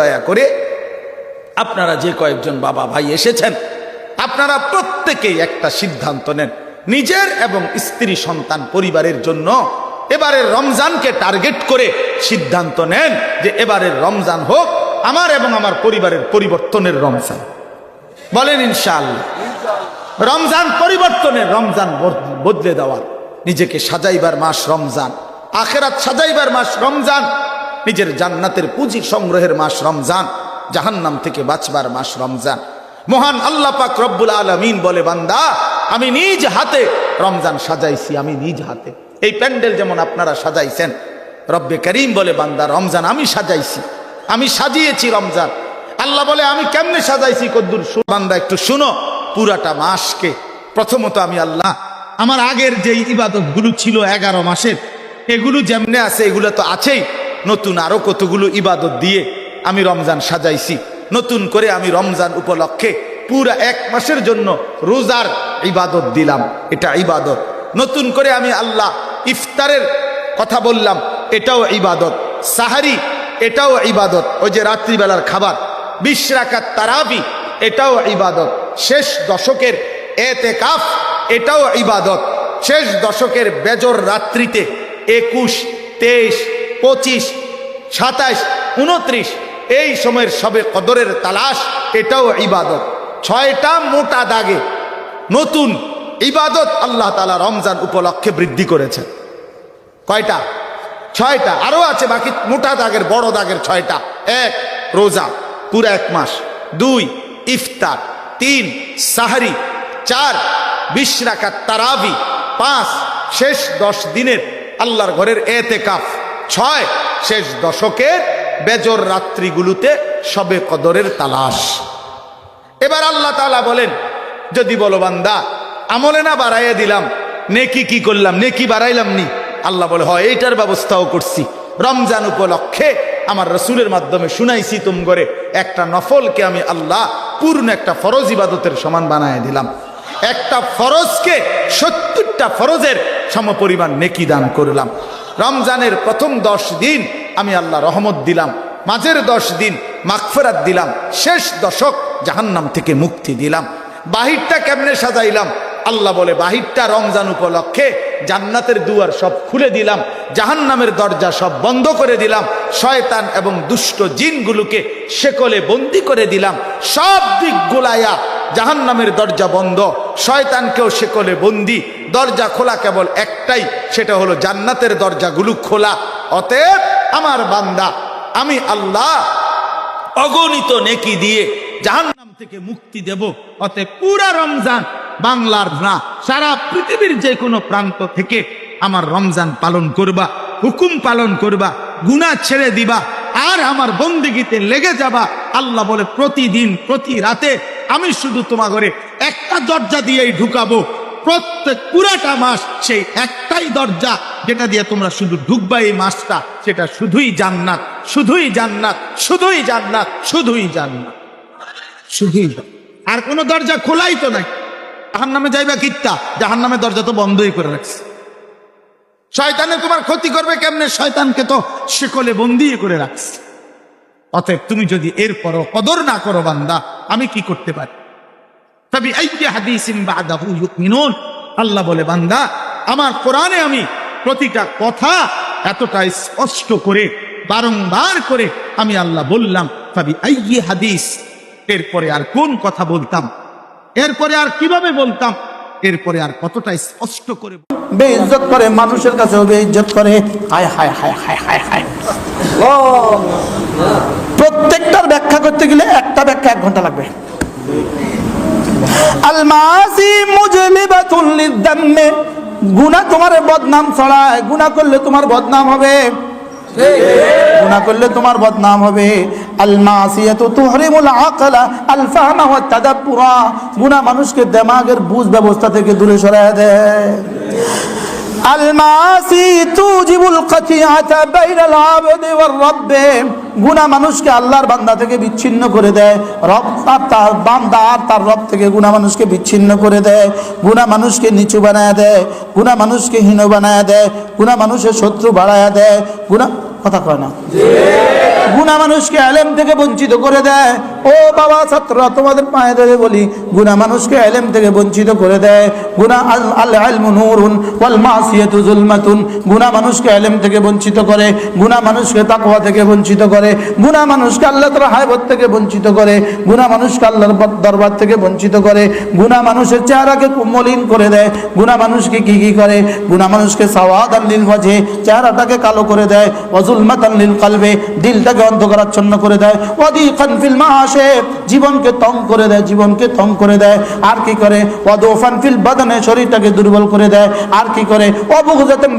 দয়া করে আপনারা যে কয়েকজন বাবা ভাই এসেছেন, আপনারা প্রত্যেকেই একটা সিদ্ধান্ত নেন। নিজের এবং স্ত্রী, সন্তান, পরিবারের জন্য এবারের রমজানকে টার্গেট করে সিদ্ধান্ত নেন যে এবারের রমজান হোক, আমার এবং আমার পরিবারের পরিবর্তনের রমজান। বলেন ইনশাআল্লাহ, রমজান পরিবর্তনের রমজান বদলে দেওয়ার নিজেকে সাজাইবার মাস রমজান, আখেরাত সাজাইবার মাস রমজান নিজের জান্নাতের পুঁজি সংগ্রহের মাস রমজান, জাহান্নাম থেকে বাঁচবার মাস রমজান। মহান আল্লাহ পাক রব্বুল আলমিন বলে, বান্দা, আমি নিজ হাতে রমজান সাজাইছি, আমি নিজ হাতে। এই প্যান্ডেল যেমন আপনারা সাজাইছেন, রব্বে করিম বলে, বান্দা, রমজান আমি সাজাইছি, আমি সাজিয়েছি রমজান। আল্লাহ বলে, আমি কেমনে সাজাইছি কদ্দুর? বান্দা, একটু শুনো, পুরাটা মাসকে। প্রথমত আমি আল্লাহ, আমার আগের যে ইবাদতগুলো ছিল এগারো মাসের, এগুলো যেমনে আছে, এগুলো তো আছেই। নতুন আরও কতগুলো ইবাদত দিয়ে আমি রমজান সাজাইছি। নতুন করে আমি রমজান উপলক্ষে পুরা এক মাসের জন্য রোজার ইবাদত দিলাম। এটা ইবাদত। নতুন করে আমি আল্লাহ ইফতারের কথা বললাম, এটাও ইবাদত। সাহারি, এটাও ইবাদত। ওই যে রাত্রিবেলার খাবার। বিশ রাকাত তারাবি, এটাও ইবাদত। শেষ দশকের এতে কাফ এটাও ইবাদত। শেষ দশকের বেজর রাত্রিতে একুশ, তেইশ, পঁচিশ সাতাশ উনত্রিশ, এই সময়ের সবে কদরের তালাশ, এটাও ইবাদত। ছয়টা মোটা দাগে নতুন ইবাদত আল্লাহ তালা রমজান উপলক্ষে বৃদ্ধি করেছেন। কয়টা? ছয়টা। আরও আছে বাকি মোটা দাগের, বড় দাগের ছয়টা। এক, রোজা, পুরো এক মাস। দুই, ইফতার। তিন, সাহারি। চার, বিশ তারাবি। পাঁচ, শেষ দশ দিনের আল্লাহর ঘরের এতে কাফ ছয় শেষ দশকের বেজর রাত্রিগুলোতে সবে কদরের তালাশ। এবার আল্লাহ তালা বলেন, যদি বলো বান্দা, আমলে না বাড়াইয়া দিলাম, নেকি কি করলাম, নেকি বাড়াইলাম নি? আল্লাহ বলে, হয়, এইটার ব্যবস্থাও করছি। রমজান উপলক্ষে আমার রসুলের মাধ্যমে শুনাইছি তুম করে, একটা নফলকে আমি আল্লাহ পূর্ণ একটা ফরজ ইবাদতের সমান বানায় দিলাম। একটা ফরজকে সত্তরটা ফরজের সমপরিমাণ নেকি দান করলাম। রমজানের প্রথম দশ দিন আমি আল্লাহ রহমত দিলাম, মাঝের দশ দিন মাগফেরাত দিলাম, শেষ দশক জাহান্নাম থেকে মুক্তি দিলাম। বাহিরটা কেমনে সাজাইলাম? আল্লাহ বলে, বাহিরটা রমজান উপলক্ষে জান্নাতের দুয়ার সব খুলে দিলাম, জাহান্নামের দরজা সব বন্ধ করে দিলাম, শয়তান এবং দুষ্ট জিনগুলোকে শেকলে বন্দি করে দিলাম, সব দিক গুলাইয়া জাহান্নামের দরজা বন্ধ, শয়তানকেও শেকলে বন্দি, দরজা খোলা কেবল একটাই, সেটা হলো জান্নাতের দরজাগুলো খোলা। অতএব আমার বান্দা, আমি আল্লাহ অগণিত নেকি দিয়ে জাহান্নাম থেকে মুক্তি দেব। অতএব পুরা রমজান বাংলার না, সারা পৃথিবীর যে কোনো প্রান্ত থেকে আমার রমজান পালন করবা, হুকুম পালন করবা, গুনাহ ছেড়ে দিবা, আর আমার বন্দিগিতে লেগে যাবা। আল্লাহ বলে, প্রতিদিন, প্রতি রাতে আমি শুধু তোমার ঘরে একটা দরজা দিয়েই ঢুকাবো। প্রত্যেক পুরাটা মাস সেই একটাই দরজা যেটা দিয়ে তোমরা শুধু ঢুকবা এই মাসটা, সেটা শুধুই জান্নাত শুধুই জান্নাত শুধুই জান্নাত শুধুই জান্নাত। শুধুই আর কোনো দরজা খোলাই তো নাই। জাহান নামে যাইবা কিত্তা জাহান নামে দরজা তো বন্ধই করে রাখছে। শয়তানে তোমার ক্ষতি করবে কেমনে? শয়তানকে তো শিকলে বন্দি করে রাখছে। অতএব তুমি যদি এরপরও কদর না করো বান্দা, আমি কি করতে পারি? তবে আল্লাহ বলে, বান্দা, আমার কোরআনে আমি প্রতিটা কথা এতটা স্পষ্ট করে, বারংবার করে আমি আল্লাহ বললাম তবে এই যে হাদিস। এরপরে আর কোন কথা বলতাম? এরপরে আর কীভাবে বলতাম? এরপরে আর কতটা স্পষ্ট করে বেইজ্জত করে, মানুষের কাছে কাছেও বেইজ্জত করে। হায় হায় হায় হায় হায় হায়। প্রত্যেকটার ব্যাখ্যা করতে গেলে একটা ব্যাখ্যা এক ঘণ্টা লাগবে। আলমাসি মুজলিবাতুল লিদ্দাম্মে। গুনাহ তোমার বদনাম ছড়ায়, গুনাহ করলে তোমার বদনাম হবে। গুনাহ করলে তোমার বদনাম হবে। গুনাহ মানুষকে দেমাগের ব্যবস্থা থেকে দূরে সরায় দেয় গুনাহ মানুষকে আল্লাহর বান্দা থেকে বিচ্ছিন্ন করে দেয় রব তার বান্দা আর তার রব থেকে গুনাহ মানুষকে বিচ্ছিন্ন করে দেয় গুনাহ মানুষকে নিচু বানায় দেয় গুনাহ মানুষকে হীন বানায় দেয় গুনাহ মানুষের শত্রু বাড়ায় দেয় গুনাহ কথা কয় না। গুণা মানুষকে আলেম থেকে বঞ্চিত করে দেয়। ও বাবা ছাত্ররা, তোমাদের পায়ে ধরে বলি গুণা মানুষকে আলেম থেকে বঞ্চিত করে দেয়। গুণা আল আল আলমু নূরুন ওয়াল মাসিয়াতু জুলমাতুন। গুণা মানুষকে আলেম থেকে বঞ্চিত করে মানুষকে থেকে বঞ্চিত করে গুণা মানুষকে আল্লাহ থেকে বঞ্চিত করে মানুষকে আল্লাহর দরবার থেকে বঞ্চিত করে গুণা মানুষের চেহারাকে মলিন করে দেয়। গুণা মানুষকে কি কি করে? গুণা মানুষকে সাওয়াদ আল্লিল চেহারাটাকে কালো করে দেয়। ওয়াজুলমাতান লিল কলবে দিলটাকে অন্ধকারাচ্ছন্ন করে দেয়। ওয়াদিকান ফিল মাআশে জীবনকে তং করে দেয় জীবনকে তং করে দেয়। আর কি করে? ওয়াদুফান ফিল বাদানে শরীরটাকে দুর্বল করে দেয়। আর কি করে?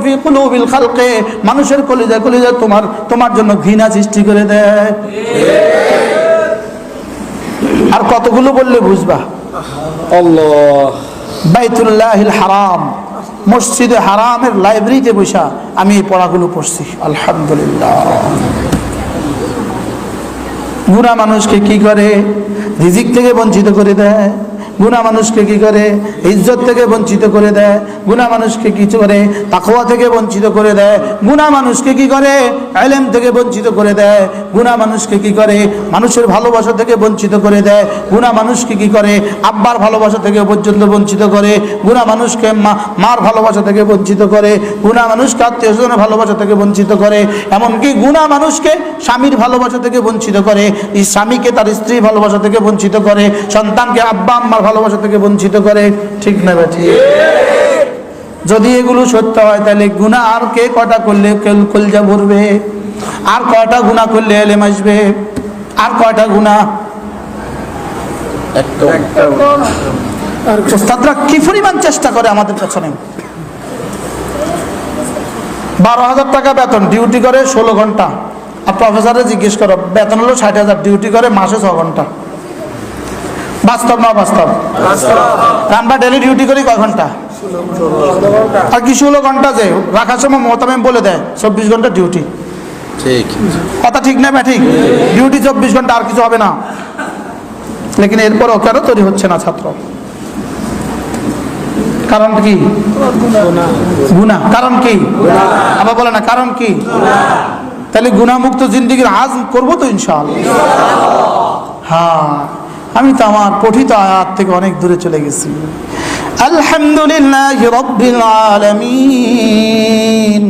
ফি কুলুবিল খালকে মানুষের কলিজা কলিজা তোমার তোমার জন্য ঘৃণা সৃষ্টি করে দেয়। আর কতগুলো বললে বুঝবা? আল্লাহ। বাইতুল্লাহিল হারাম। মসজিদে হারামের লাইব্রেরিতে বসা আমি এই পড়াগুলো পড়ছি। আলহামদুলিল্লাহ। বুড়া মানুষকে কি করে? রিজিক থেকে বঞ্চিত করে দেয়। গুণা মানুষকে কি করে? ইজ্জত থেকে বঞ্চিত করে দেয়। গুণা মানুষকে কি করে? তাকোয়া থেকে বঞ্চিত করে দেয়। গুণা মানুষকে কি করে? এলেম থেকে বঞ্চিত করে দেয়। গুণা মানুষকে কি করে? মানুষের ভালোবাসা থেকে বঞ্চিত করে দেয়। গুণা মানুষকে কি করে? আব্বার ভালোবাসা থেকে পর্যন্ত বঞ্চিত করে। গুণা মানুষকে মার ভালোবাসা থেকে বঞ্চিত করে। গুণা মানুষকে আত্মীয় স্বজনের ভালোবাসা থেকে বঞ্চিত করে। এমনকি গুণা মানুষকে স্বামীর ভালোবাসা থেকে বঞ্চিত করে। স্বামীকে তার স্ত্রীর ভালোবাসা থেকে বঞ্চিত করে। সন্তানকে আব্বা আম্মার ভালোবাসা থেকে বঞ্চিত করে ঠিক না বেঠি? যদি এগুলো সত্য হয় তাহলে গুণা আর কে কটা করলে কলজা ভরবে? আর কয়টা গুণা করলে এলেম আসবে? আর কয়টা গুণা ওস্তাদরা কি পরিমাণ চেষ্টা করে আমাদের পেছনে? বারো হাজার টাকা বেতন ডিউটি করে ষোলো ঘণ্টা। আর প্রফেসরে জিজ্ঞেস করো বেতন হলো ষাট হাজার ডিউটি করে মাসে ছ ঘণ্টা। বাস্তব না বাস্তব? আমরা ডেলি ডিউটি করি কয় ঘণ্টা? আর কি ষোলো ঘণ্টা যে রাখার সময় মোতাবেম বলে দেয় চব্বিশ ঘণ্টা ডিউটি ঠিক। কথা ঠিক না ঠিক? ডিউটি চব্বিশ ঘণ্টা আর কিছু হবে না। লেকিন এরপরও কেন তৈরি হচ্ছে না ছাত্র? কারণ কি? গুণা কারণ কি? আবার বলে না কারণ কি? তাহলে গুণামুক্ত জিন্দিগির আজ করব তো ইনশাল হ্যাঁ। আমি তো আমার পঠিত আয়াত থেকে অনেক দূরে চলে গেছি। আলহামদুলিল্লাহ রব্বিল আলামিন।